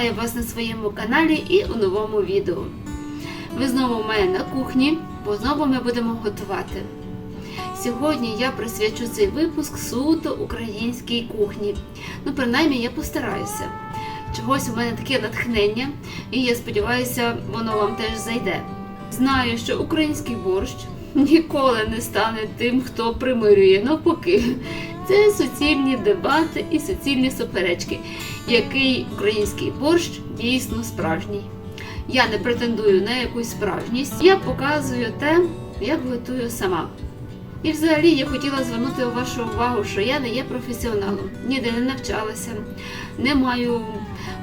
Вітаю вас на своєму каналі і у новому відео. Ви знову в мене на кухні, бо знову ми будемо готувати. Сьогодні я присвячу цей випуск суто українській кухні. Ну, принаймні, я постараюся. Чогось у мене таке натхнення, і я сподіваюся, воно вам теж зайде. Знаю, що український борщ ніколи не стане тим, хто примирює навпаки. Це суцільні дебати і суцільні суперечки, який український борщ дійсно справжній. Я не претендую на якусь справжність, я показую те, як готую сама. І взагалі я хотіла звернути вашу увагу, що я не є професіоналом, ніде не навчалася, не маю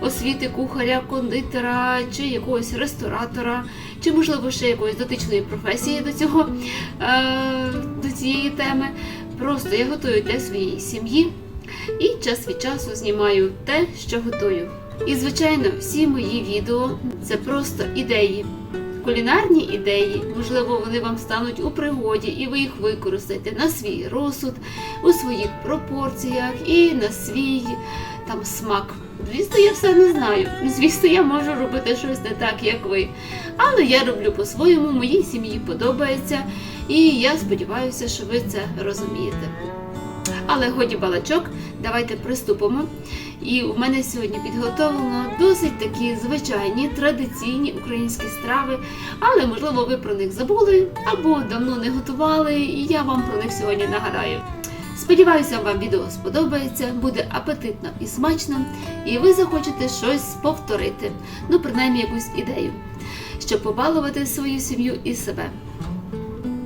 освіти кухаря, кондитера чи якогось ресторатора, чи, можливо, ще якоїсь дотичної професії до цього, е, до цієї теми. Просто я готую для своєї сім'ї і час від часу знімаю те, що готую. І, звичайно, всі мої відео це просто ідеї. Кулінарні ідеї, можливо, вони вам стануть у пригоді, і ви їх використаєте на свій розсуд, у своїх пропорціях і на свій там смак. Звісно, я все не знаю. Звісно, я можу робити щось не так, як ви. Але я роблю по-своєму, моїй сім'ї подобається, і я сподіваюся, що ви це розумієте. Але годі балачок, давайте приступимо. І у мене сьогодні підготовлено досить такі звичайні традиційні українські страви, але можливо ви про них забули або давно не готували, і я вам про них сьогодні нагадаю. Сподіваюся, вам відео сподобається, буде апетитно і смачно, і ви захочете щось повторити, ну принаймні якусь ідею, щоб побалувати свою сім'ю і себе.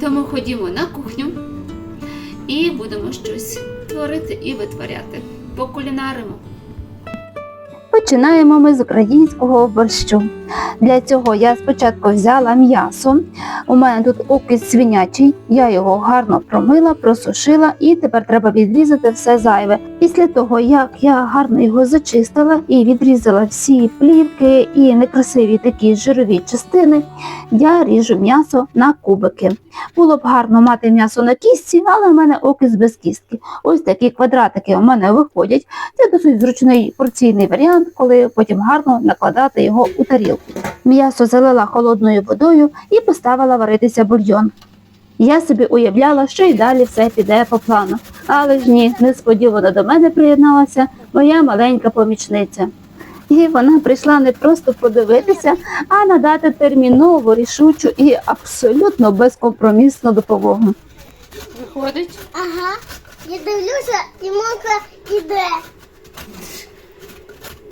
Тому ходімо на кухню і будемо щось творити і витворяти. Покулінаримо. Починаємо ми з українського борщу. Для цього я спочатку взяла м'ясо. У мене тут окіс свинячий, я його гарно промила, просушила і тепер треба відрізати все зайве. Після того, як я гарно його зачистила і відрізала всі плівки і некрасиві такі жирові частини, я ріжу м'ясо на кубики. Було б гарно мати м'ясо на кістці, але в мене окіс без кістки. Ось такі квадратики у мене виходять. Це досить зручний порційний варіант, коли потім гарно накладати його у тарілку. М'ясо залила холодною водою і поставила варитися бульйон. Я собі уявляла, що й далі все піде по плану. Але ж ні, несподівано до мене приєдналася моя маленька помічниця. І вона прийшла не просто подивитися, а надати термінову, рішучу і абсолютно безкомпромісну допомогу. Виходить? Ага. Я дивлюся, і мокра іде.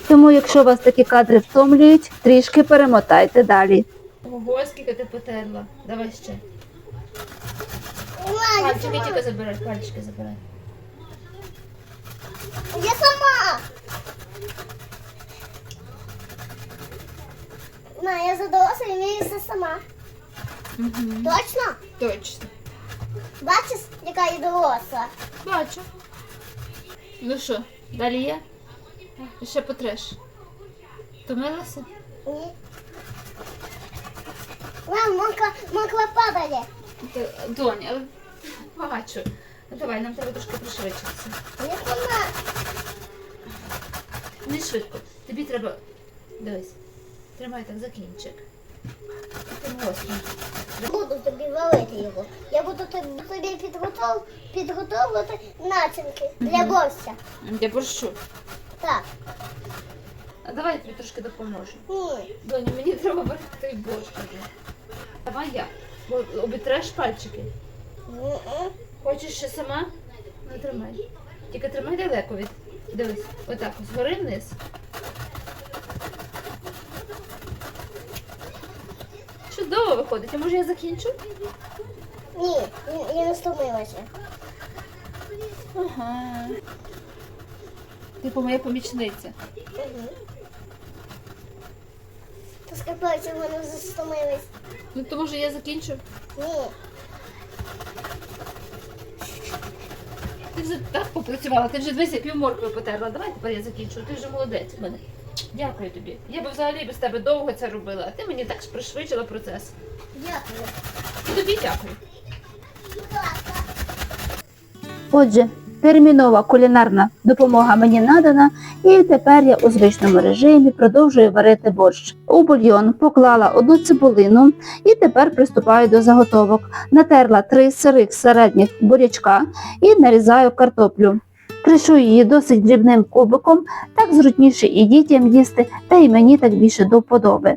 Тому, якщо вас такі кадри втомлюють, трішки перемотайте далі. Ого, скільки ти потерла. Давай ще. Пальчики тільки забирай, пальчики забирай. Я сама. Ма, я задалася і вмію все сама. Угу. Точно? Точно. Бачиш, яка я доросла? Бачу. Ну що, далі є? Ще потреш. Втомилася? Ні. Мам, мокра, мокра падає. Донь, але бачу. Давай, нам треба трошки пришвидшитися. Я сама. Не швидко. Тобі треба. Дивись. Тримай так за кінчик. Тим гострим. Буду тобі валити його. Я буду тобі, тобі підготов, підготовувати начинки для борща. Я борщу. Так. А давай я тобі трошки допоможу. Ні. Доню, мені треба варити той. Давай я. Бо обітреш пальчики. Хочеш ще сама? Ну тримай. Тільки тримай далеко від. Дивись, отак, згори вниз. Чудово виходить. А може я закінчу? Ні, я не стомилася. Ага. Типу моя помічниця. Угу. То скапається, в мене вже стомились. Ну то може я закінчу? Ні. Ти вже так попрацювала, ти вже дивися, пів моркви потерла. Давай тепер я закінчу. Ти вже молодець в мене. Дякую тобі. Я би взагалі без тебе довго це робила, а ти мені так ж пришвидшила процес. Дякую. І тобі дякую. Отже, Термінова кулінарна допомога мені надана, і тепер я у звичному режимі продовжую варити борщ. У бульйон поклала одну цибулину і тепер приступаю до заготовок. Натерла три сирих середніх бурячка і нарізаю картоплю. Кришу її досить дрібним кубиком, так зручніше і дітям їсти, та й мені так більше до вподоби.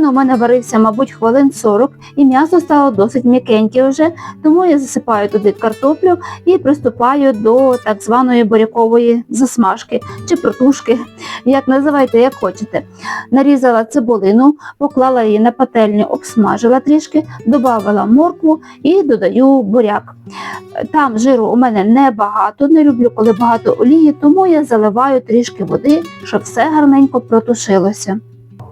Бульйон у мене варився, мабуть, хвилин 40, і м'ясо стало досить м'якеньке вже, тому я засипаю туди картоплю і приступаю до так званої бурякової засмажки чи протушки, як називайте, як хочете. Нарізала цибулину, поклала її на пательню, обсмажила трішки, додала моркву і додаю буряк. Там жиру у мене небагато, не люблю, коли багато олії, тому я заливаю трішки води, щоб все гарненько протушилося.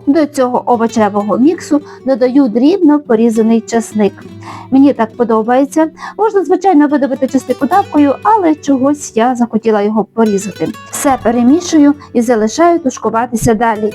До цього овочевого міксу додаю дрібно порізаний часник. Мені так подобається. Можна, звичайно, видавити часник удавкою, але чогось я захотіла його порізати. Все перемішую і залишаю тушкуватися далі.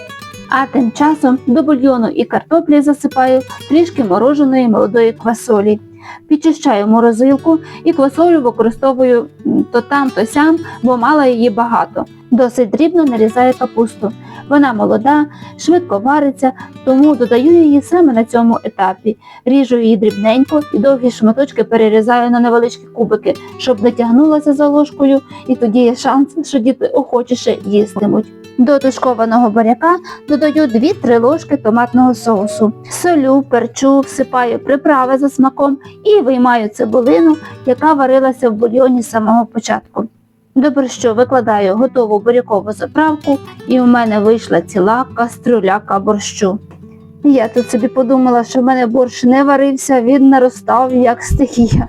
А тим часом до бульйону і картоплі засипаю трішки мороженої молодої квасолі. Підчищаю морозилку і квасолю використовую то там, то сям, бо мала її багато. Досить дрібно нарізаю капусту. Вона молода, швидко вариться, тому додаю її саме на цьому етапі. Ріжу її дрібненько і довгі шматочки перерізаю на невеличкі кубики, щоб не тягнулася за ложкою, і тоді є шанс, що діти охочіше їстимуть. До тушкованого баряка додаю 2-3 ложки томатного соусу. Солю, перчу, всипаю приправи за смаком і виймаю цибулину, яка варилася в бульйоні з самого початку. До борщу викладаю готову бурякову заправку, і у мене вийшла ціла каструляка борщу. Я тут собі подумала, що в мене борщ не варився, він наростав як стихія.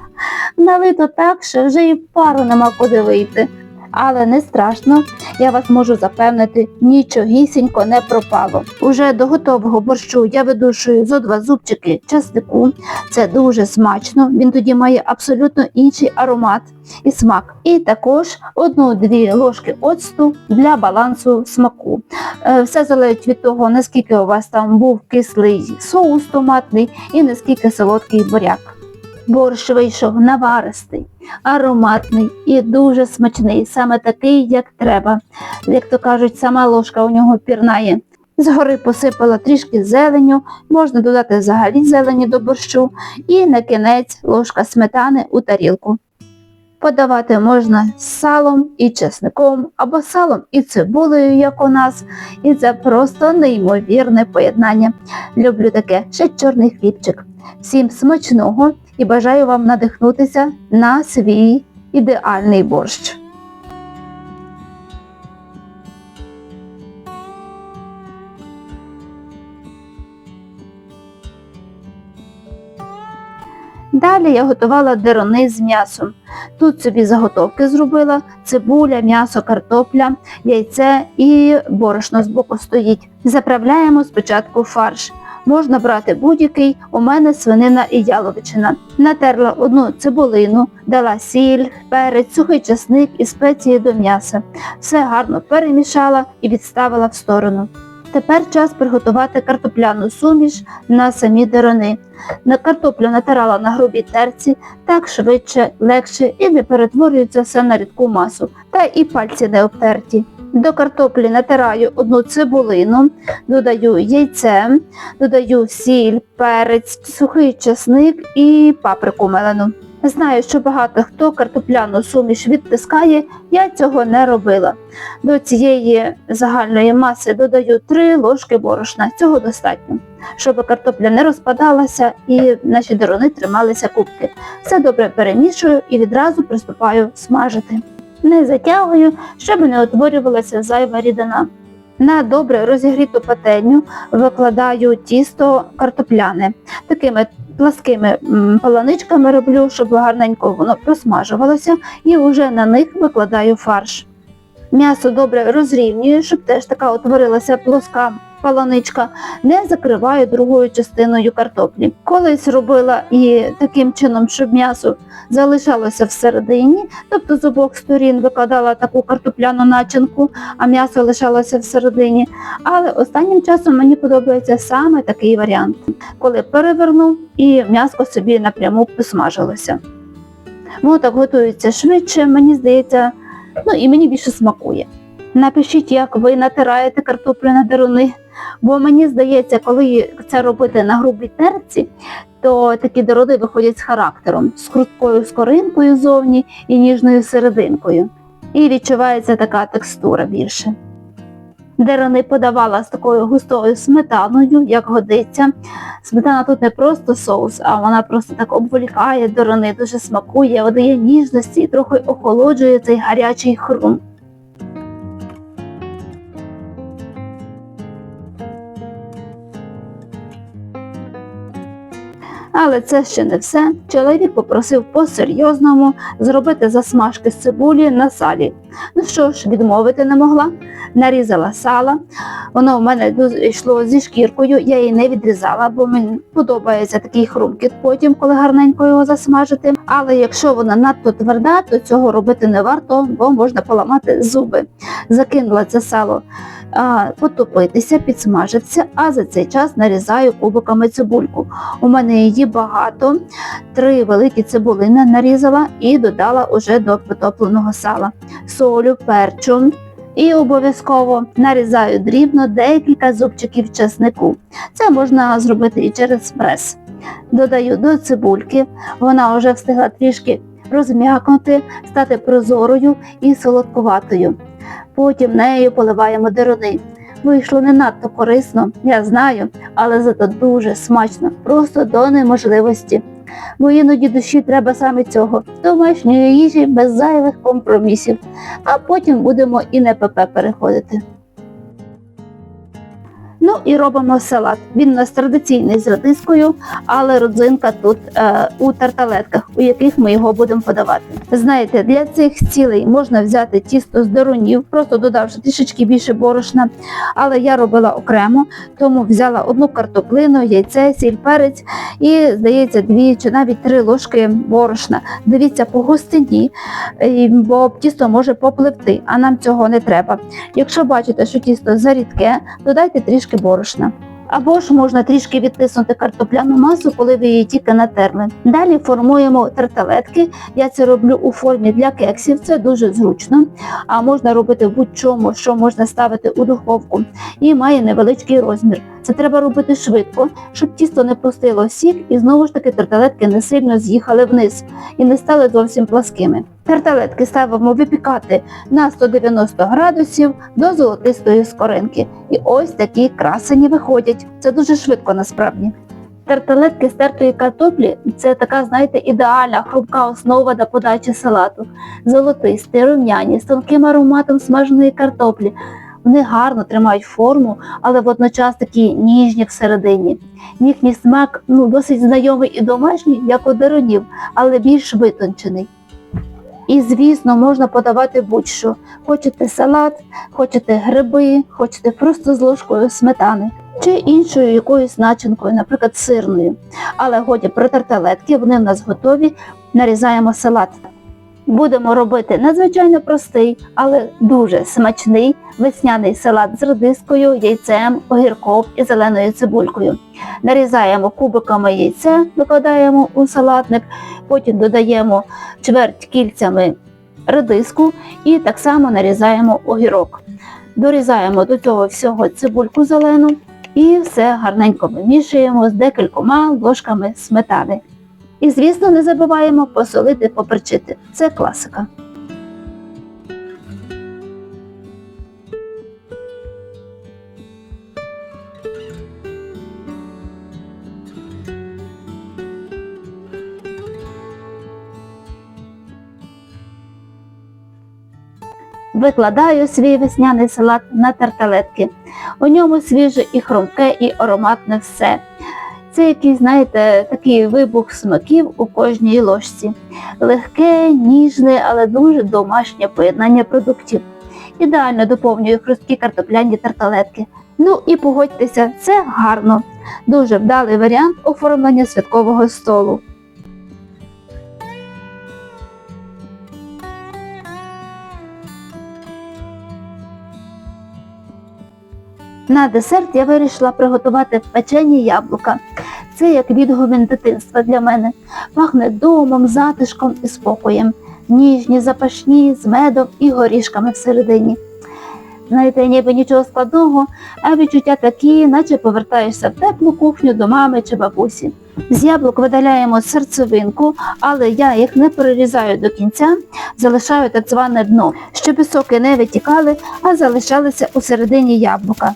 Налито так, що вже і пару нема куди вийти. Але не страшно, я вас можу запевнити, нічогісінько не пропало. Уже до готового борщу я видушую зо два зубчики часнику. Це дуже смачно, він тоді має абсолютно інший аромат і смак. І також одну-дві ложки оцту для балансу смаку. Е, Все залежить від того, наскільки у вас там був кислий соус томатний і наскільки солодкий буряк. Борщ вийшов наваристий, ароматний і дуже смачний, саме такий, як треба. Як то кажуть, сама ложка у нього пірнає. Згори посипала трішки зеленю, можна додати взагалі зелені до борщу, і на кінець ложка сметани у тарілку. Подавати можна з салом і чесником, або салом і цибулею, як у нас, і це просто неймовірне поєднання. Люблю таке, ще чорний хлібчик. Всім смачного і бажаю вам надихнутися на свій ідеальний борщ. Далі я готувала дерони з м'ясом. Тут собі заготовки зробила: цибуля, м'ясо, картопля, яйце і борошно збоку стоїть. Заправляємо спочатку фарш. Можна брати будь-який, у мене свинина і яловичина. Натерла одну цибулину, дала сіль, перець, сухий часник і спеції до м'яса. Все гарно перемішала і відставила в сторону. Тепер час приготувати картопляну суміш на самі дерони. На картоплю натирала на грубій терці, так швидше, легше і не перетворюється все на рідку масу, та і пальці не обтерті. До картоплі натираю одну цибулину, додаю яйце, додаю сіль, перець, сухий чесник і паприку мелену. Знаю, що багато хто картопляну суміш відтискає, я цього не робила. До цієї загальної маси додаю 3 ложки борошна, цього достатньо, щоб картопля не розпадалася і наші деруни трималися кубки. Все добре перемішую і відразу приступаю смажити. Не затягую, щоб не утворювалася зайва рідина. На добре розігріту пательню викладаю тісто картопляне. Такими пласкими паланичками роблю, щоб гарненько воно просмажувалося, і вже на них викладаю фарш. М'ясо добре розрівнюю, щоб теж така утворилася плоска паланичка, не закриваю другою частиною картоплі. Колись робила і таким чином, щоб м'ясо залишалося всередині, тобто з обох сторін викладала таку картопляну начинку, а м'ясо лишалося всередині. Але останнім часом мені подобається саме такий варіант, коли перевернув і м'ясо собі напряму посмажилося. Воно так готується швидше, мені здається, ну і мені більше смакує. Напишіть, як ви натираєте картоплю на деруни, бо мені здається, коли це робити на грубій терці, то такі деруни виходять з характером, з хрусткою скоринкою зовні і ніжною серединкою. І відчувається така текстура більше. Деруни подавала з такою густою сметаною, як годиться. Сметана тут не просто соус, а вона просто так обволікає дерени, дуже смакує, видає ніжності і трохи охолоджує цей гарячий хрум. Але це ще не все. Чоловік попросив по-серйозному зробити засмажки з цибулі на салі. Ну що ж, відмовити не могла. Нарізала сала. Воно в мене йшло зі шкіркою, я її не відрізала, бо мені подобається такий хрумкіт потім, коли гарненько його засмажити. Але якщо вона надто тверда, то цього робити не варто, бо можна поламати зуби. Закинула це сало потопитися, підсмажитися, а за цей час нарізаю кубиками цибульку. У мене її багато, три великі цибулини нарізала і додала уже до потопленого сала. Солю, перчу. І обов'язково нарізаю дрібно декілька зубчиків чеснику. Це можна зробити і через прес. Додаю до цибульки, вона вже встигла трішки розм'якнути, стати прозорою і солодкуватою. Потім нею поливаємо деруни. Вийшло не надто корисно, я знаю, але зато дуже смачно, просто до неможливості. Бо іноді душі треба саме цього домашньої їжі без зайвих компромісів, а потім будемо і на ПП переходити. Ну і робимо салат. Він у нас традиційний з редискою, але родзинка тут е, у тарталетках, у яких ми його будемо подавати. Знаєте, для цих цілей можна взяти тісто з дерунів, просто додавши трішечки більше борошна, але я робила окремо, тому взяла одну картоплину, яйце, сіль, перець і, здається, дві чи навіть три ложки борошна. Дивіться по густині, е, бо тісто може попливти, а нам цього не треба. Якщо бачите, що тісто зарідке, додайте трішки борошна. Або ж можна трішки відтиснути картопляну масу, коли ви її тільки натерли. Далі формуємо тарталетки. Я це роблю у формі для кексів, це дуже зручно. А можна робити будь-чому, що можна ставити у духовку. І має невеличкий розмір. Це треба робити швидко, щоб тісто не пустило сік, і знову ж таки тарталетки не сильно з'їхали вниз і не стали зовсім пласкими. Тарталетки ставимо випікати на 190 градусів до золотистої скоринки. І ось такі красені виходять. Це дуже швидко насправді. Тарталетки з тертої картоплі це така, знаєте, ідеальна хрупка основа для подачі салату. Золотисті, рум'яні, з тонким ароматом смаженої картоплі. Вони гарно тримають форму, але водночас такі ніжні всередині. Їхній смак ну, досить знайомий і домашній, як у деронів, але більш витончений. І, звісно, можна подавати будь-що. Хочете салат, хочете гриби, хочете просто з ложкою сметани чи іншою якоюсь начинкою, наприклад, сирною. Але годі про тарталетки, вони в нас готові, нарізаємо салат. Будемо робити надзвичайно простий, але дуже смачний весняний салат з редискою, яйцем, огірком і зеленою цибулькою. Нарізаємо кубиками яйце, викладаємо у салатник, потім додаємо чверть кільцями редиску і так само нарізаємо огірок. Дорізаємо до цього всього цибульку зелену і все гарненько вимішуємо з декількома ложками сметани. І, звісно, не забуваємо посолити, поперчити. Це класика. Викладаю свій весняний салат на тарталетки. У ньому свіже і хрумке, і ароматне все. Це якийсь, знаєте, такий вибух смаків у кожній ложці. Легке, ніжне, але дуже домашнє поєднання продуктів. Ідеально доповнює хрусткі картопляні тарталетки. Ну і погодьтеся, це гарно. Дуже вдалий варіант оформлення святкового столу. На десерт я вирішила приготувати печені яблука. Це як відгомін дитинства для мене. Пахне домом, затишком і спокоєм. Ніжні, запашні, з медом і горішками всередині. Знаєте, ніби нічого складного, а відчуття такі, наче повертаєшся в теплу кухню до мами чи бабусі. З яблук видаляємо серцевинку, але я їх не перерізаю до кінця, залишаю так зване дно, щоб соки не витікали, а залишалися у середині яблука.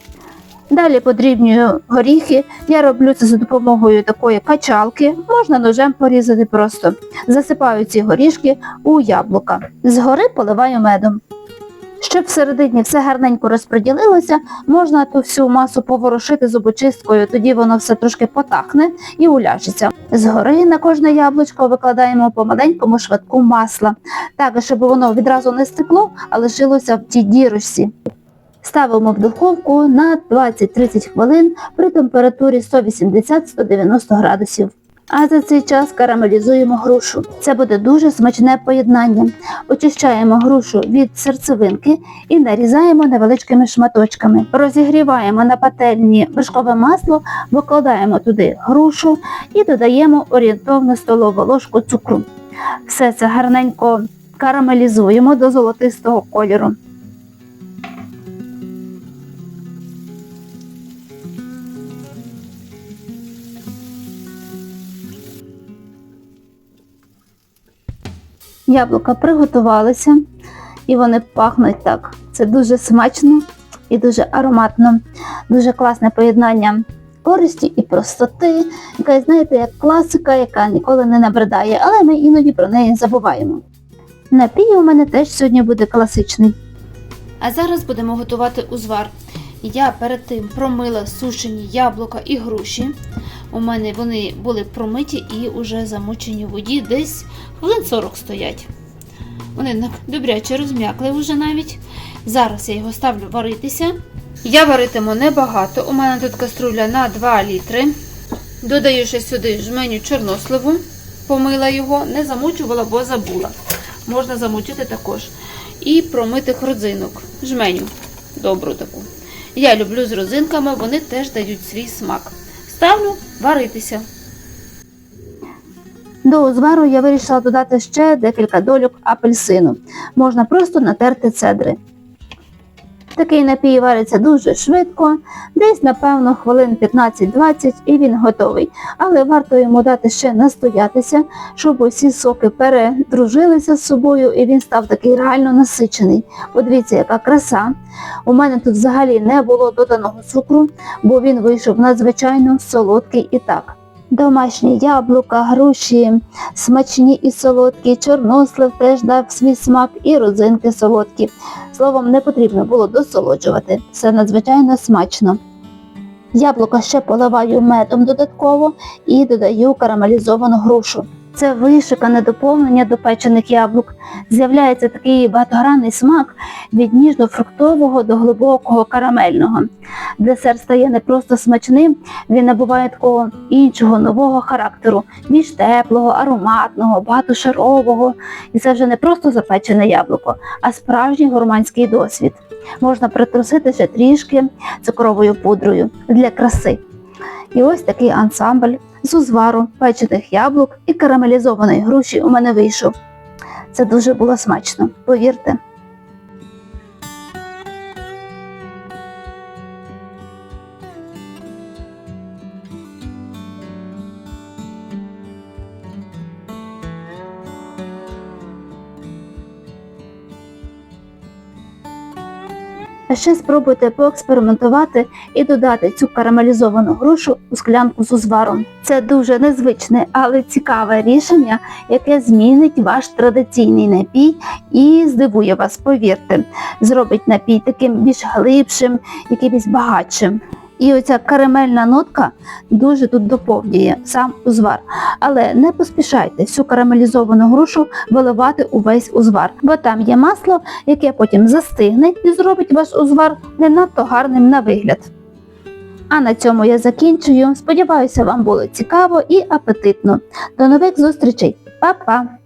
Далі подрібнюю горіхи. Я роблю це за допомогою такої качалки, можна ножем порізати просто. Засипаю ці горішки у яблука. Згори поливаю медом. Щоб всередині все гарненько розподілилося, можна ту всю масу поворушити зубочисткою, тоді воно все трошки потахне і уляжеться. Згори на кожне яблучко викладаємо по маленькому швидку масла, так, щоб воно відразу не стекло, а лишилося в тій дірочці. Ставимо в духовку на 20-30 хвилин при температурі 180-190 градусів. А за цей час карамелізуємо грушу. Це буде дуже смачне поєднання. Очищаємо грушу від серцевинки і нарізаємо невеличкими шматочками. Розігріваємо на пательні вершкове масло, викладаємо туди грушу і додаємо орієнтовну столову ложку цукру. Все це гарненько карамелізуємо до золотистого кольору. Яблука приготувалися і вони пахнуть так. Це дуже смачно і дуже ароматно, дуже класне поєднання користі і простоти, яка, знаєте, як класика, яка ніколи не набридає, але ми іноді про неї забуваємо. Напій у мене теж сьогодні буде класичний. А зараз будемо готувати узвар. Я перед тим промила сушені яблука і груші. У мене вони були промиті і вже замочені в воді, десь хвилин 40 стоять. Вони добряче розм'якли вже навіть. Зараз я його ставлю варитися. Я варитиму небагато. У мене тут каструля на 2 літри. Додаю ще сюди жменю чорносливу, помила його, не замочувала, бо забула. Можна замочити також. І промитих родзинок. Жменю добру таку. Я люблю з розинками, вони теж дають свій смак. Ставлю варитися. До узвару я вирішила додати ще декілька дольок апельсину. Можна просто натерти цедри. Такий напій вариться дуже швидко, десь, напевно, хвилин 15-20 і він готовий. Але варто йому дати ще настоятися, щоб усі соки передружилися з собою і він став такий реально насичений. Подивіться, яка краса. У мене тут взагалі не було доданого цукру, бо він вийшов надзвичайно солодкий і так. Домашні яблука, груші, смачні і солодкі, чорнослив теж дав свій смак і родзинки солодкі. Словом, не потрібно було досолоджувати. Все надзвичайно смачно. Яблука ще поливаю медом додатково і додаю карамелізовану грушу. Це вишикане доповнення до печених яблук. З'являється такий багатогранний смак від ніжно-фруктового до глибокого карамельного. Десерт стає не просто смачним, він набуває такого іншого нового характеру, більш теплого, ароматного, багатошарового. І це вже не просто запечене яблуко, а справжній гурманський досвід. Можна притрусити ще трішки цукровою пудрою для краси. І ось такий ансамбль з узвару, печених яблук і карамелізованої груші у мене вийшов. Це дуже було смачно, повірте. А ще спробуйте поекспериментувати і додати цю карамелізовану грушу у склянку з узваром. Це дуже незвичне, але цікаве рішення, яке змінить ваш традиційний напій і здивує вас, повірте, зробить напій таким більш глибшим, якимось багатшим. І оця карамельна нотка дуже тут доповнює сам узвар. Але не поспішайте всю карамелізовану грушу виливати увесь узвар, бо там є масло, яке потім застигне і зробить ваш узвар не надто гарним на вигляд. А на цьому я закінчую. Сподіваюся, вам було цікаво і апетитно. До нових зустрічей. Па-па!